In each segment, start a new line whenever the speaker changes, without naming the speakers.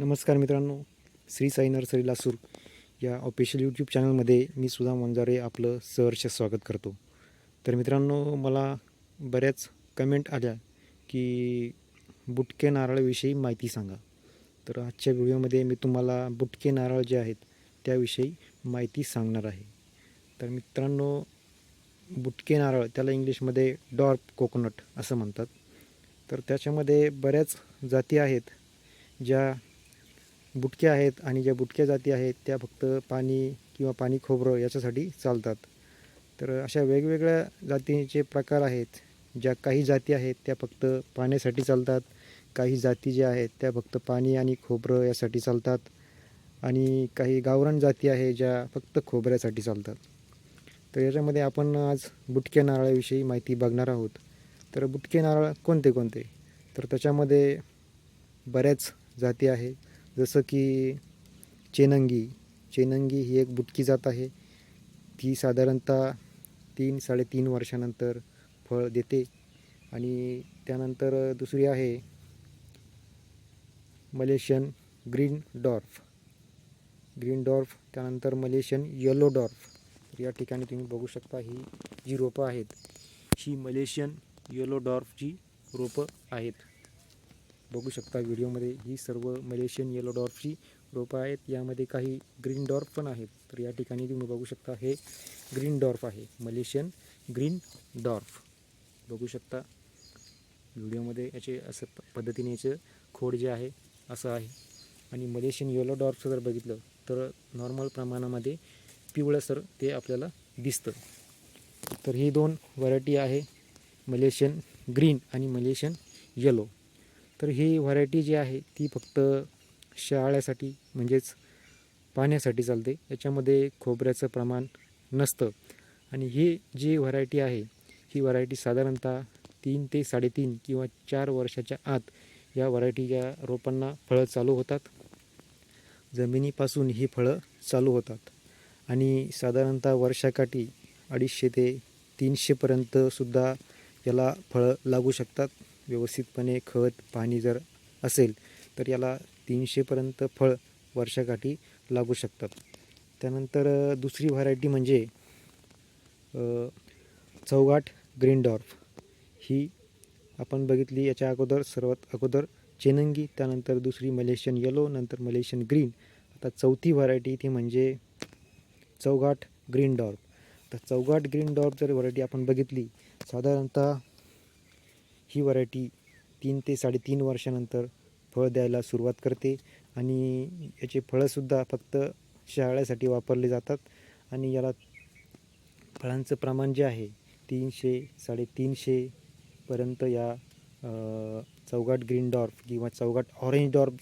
नमस्कार मित्रांनो श्री साई नर्सरी लासूर या ऑफिशियल यूट्यूब चॅनलमध्ये मी सुधा मंजारे आपलं सहर्ष स्वागत करतो. तर मित्रांनो मला बऱ्याच कमेंट आल्या की बुटके नारळाविषयी माहिती सांगा. तर आजच्या व्हिडिओमध्ये मी तुम्हाला बुटके नारळ जे आहेत त्याविषयी माहिती सांगणार आहे. तर मित्रांनो बुटके नारळ त्याला इंग्लिशमध्ये डॉर्प कोकोनट असं म्हणतात. तर त्याच्यामध्ये बऱ्याच जाती आहेत ज्या बुटक्या आहेत आणि ज्या बुटक्या जाती आहेत त्या फक्त पाणी किंवा पाणी खोबरं याच्यासाठी चालतात. तर अशा वेगवेगळ्या जातीचे प्रकार आहेत. ज्या काही जाती आहेत त्या फक्त पाण्यासाठी चालतात. काही जाती ज्या आहेत त्या फक्त पाणी आणि खोबरं यासाठी चालतात. आणि काही गावरान जाती आहे ज्या फक्त खोबऱ्यासाठी चालतात. तर याच्यामध्ये आपण आज बुटक्या नारळाविषयी माहिती बघणार आहोत. तर बुटके नारळ कोणते कोणते तर त्याच्यामध्ये बऱ्याच जाती आहेत. जसं की चेनंगी. चेनंगी ही एक बुटकी जात आहे. ती साधारणतः तीन साडेतीन वर्षानंतर फळ देते. आणि त्यानंतर दुसरी आहे Malaysian green dwarf green dwarf त्यानंतर मलेशियन येलो डॉर्फ या ठिकाणी तुम्ही बघू शकता ही जी रोपं आहेत ही मलेशियन येलो डॉर्फची रोपं आहेत. बघू शकता व्हिडिओमध्ये. ही सर्व मलेशियन येलो डॉर्फची रोपं आहेत. यामध्ये काही ग्रीन डॉर्फ पण आहेत. तर या ठिकाणी तुम्ही बघू शकता हे ग्रीन डॉर्फ आहे. मलेशियन ग्रीन डॉर्फ बघू शकता व्हिडिओमध्ये याचे असं प- पद्धतीने याचं खोड जे आहे असं आहे. आणि मलेशियन येलो डॉर्फचं जर बघितलं तर नॉर्मल प्रमाणामध्ये पिवळसर ते आपल्याला दिसतं. तर ही दोन व्हरायटी आहे. मलेशियन ग्रीन आणि मलेशियन येलो तर ही व्हरायटी जी आहे ती फक्त शाळ्यासाठी म्हणजेच पाण्यासाठी चालते. याच्यामध्ये खोबऱ्याचं प्रमाण नसतं. आणि ही जी व्हरायटी आहे ही व्हरायटी साधारणतः तीन ते साडेतीन किंवा चार वर्षाच्या आत या व्हरायटीच्या रोपांना फळं चालू होतात. जमिनीपासून ही फळं चालू होतात. आणि साधारणतः वर्षाकाठी अडीचशे ते तीनशेपर्यंतसुद्धा याला फळं लागू शकतात. व्यवस्थितपणे खत पाणी जर असेल तर याला तीनशेपर्यंत फळ वर्षाकाठी लागू शकतात. त्यानंतर दुसरी व्हरायटी म्हणजे चौघाट चौगाट ग्रीन डॉर्फ ही आपण बघितली याच्या अगोदर सर्वात अगोदर चेनंगी त्यानंतर दुसरी मलेशियन येलो नंतर मलेशियन ग्रीन आता चौथी व्हरायटी ती म्हणजे चौगाट ग्रीन डॉर्फ तर चौगाट ग्रीन डॉर्फ जर व्हरायटी आपण बघितली साधारणतः ही व्हरायटी तीन ते साडेतीन वर्षानंतर फळ द्यायला सुरुवात करते आणि याचे फळंसुद्धा फक्त शहाळ्यासाठी वापरले जातात आणि याला फळांचं प्रमाण जे आहे तीनशे साडेतीनशेपर्यंत या चौघाट चौगाट ग्रीन डॉर्फ किंवा चौगाट ऑरेंज डॉर्फ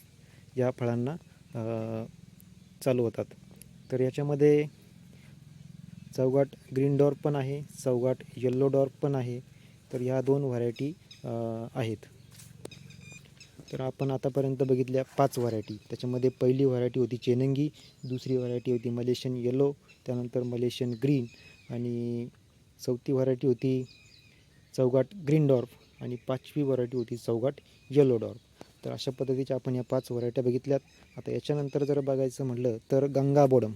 या फळांना चालू होतात तर याच्यामध्ये चौगाट ग्रीन डॉर्फ पण आहे चौगाट येल्लो डॉर्फ पण आहे. तर ह्या दोन व्हरायटी आहेत. तर आपण आतापर्यंत बघितल्या पाच व्हरायटी त्याच्यामध्ये पहिली व्हरायटी होती चेनंगी दुसरी व्हरायटी होती मलेशियन येलो त्यानंतर मलेशियन ग्रीन आणि चौथी व्हरायटी होती चौगाट ग्रीन डॉर्फ आणि पाचवी व्हरायटी होती चौगाट येलो डॉर्फ तर अशा पद्धतीच्या आपण या पाच व्हरायट्या बघितल्यात. आता याच्यानंतर जर बघायचं म्हटलं तर गंगाबोडम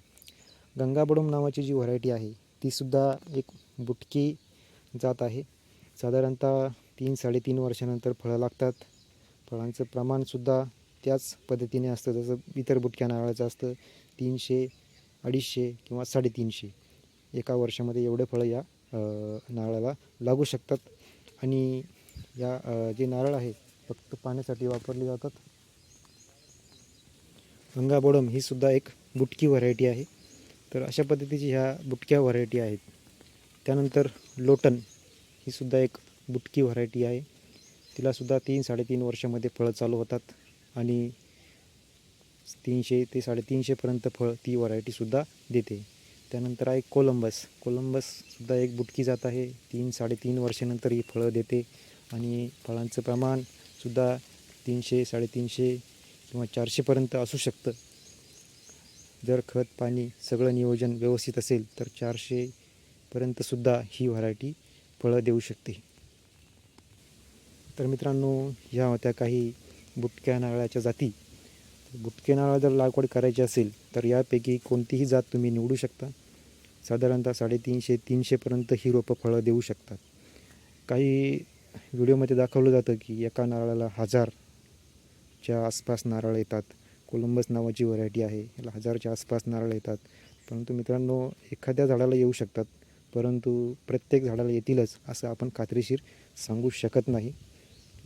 गंगाबोडम नावाची जी व्हरायटी आहे तीसुद्धा एक बुटकी जात आहे. साधारणतः तीन साडेतीन वर्षानंतर फळं लागतात. फळांचं प्रमाणसुद्धा त्याच पद्धतीने असतं. जसं इतर बुटक्या नारळाचं असतं तीनशे अडीचशे किंवा साडेतीनशे. एका वर्षामध्ये एवढे फळं या नारळाला लागू शकतात. आणि या जे नारळ आहे फक्त पाण्यासाठी वापरले जातात. अंगाबोडम ही सुद्धा एक बुटकी व्हरायटी आहे. तर अशा पद्धतीची ह्या बुटक्या व्हरायटी आहेत. त्यानंतर लोटन ही सुद्धा एक बुटकी व्हरायटी आहे. तिलासुद्धा तीन साडेतीन वर्षामध्ये फळं चालू होतात आणि तीनशे ते साडेतीनशेपर्यंत फळ ती व्हरायटीसुद्धा देते. त्यानंतर आहे कोलंबस. कोलंबससुद्धा एक बुटकी जात आहे. तीन साडेतीन वर्षानंतर ही फळं देते आणि फळांचं प्रमाणसुद्धा तीनशे साडेतीनशे किंवा चारशेपर्यंत असू शकतं. जर खत पाणी सगळं नियोजन व्यवस्थित असेल तर चारशेपर्यंतसुद्धा ही व्हरायटी फळं देऊ शकते. तर मित्रांनो ह्या होत्या काही बुटक्या नारळाच्या जाती. बुटके नारळ जर लागवड करायची असेल तर यापैकी कोणतीही जात तुम्ही निवडू शकता. साधारणतः साडेतीनशे तीनशेपर्यंत ही रोपं फळं देऊ शकतात काही व्हिडिओमध्ये दाखवलं जातं की एका नारळाला हजारच्या आसपास नारळ येतात. कोलंबस नावाची व्हरायटी आहे याला हजारच्या आसपास नारळ येतात. परंतु मित्रांनो एखाद्या झाडाला येऊ शकतात परंतु प्रत्येक झाडाला येतीलच असं आपण खात्रीशीर सांगू शकत नाही.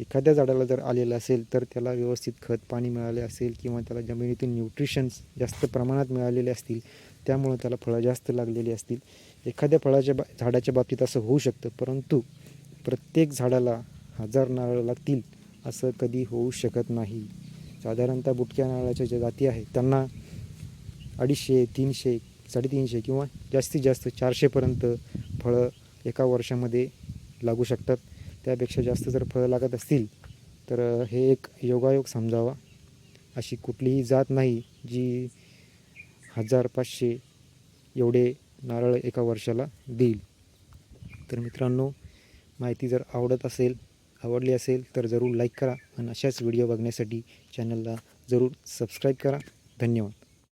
एखाद्या झाडाला जर आलेलं असेल तर त्याला व्यवस्थित खत पाणी मिळाले असेल किंवा त्याला जमिनीतून न्यूट्रिशन्स जास्त प्रमाणात मिळालेले असतील त्यामुळं त्याला फळं जास्त लागलेली असतील. एखाद्या फळाच्या बा झाडाच्या बाबतीत असं होऊ शकतं परंतु प्रत्येक झाडाला हजार नारळ लागतील असं कधी होऊ शकत नाही. साधारणतः बुटक्या नारळाच्या ज्या जाती आहेत त्यांना अडीचशे तीनशे साडेतीनशे किंवा जास्तीत जास्त चारशेपर्यंत फळं एका वर्षामध्ये लागू शकतात. त्यापेक्षा जास्त जर फळं लागत असतील तर हे एक योगायोग समजावा. अशी कुठलीही जात नाही जी हजार पाचशे एवढे नारळ एका वर्षाला देईल. तर मित्रांनो माहिती जर आवडत असेल आवडली असेल तर जरूर लाईक करा. आणि अशाच व्हिडिओ बघण्यासाठी चॅनलला जरूर सबस्क्राईब करा. धन्यवाद.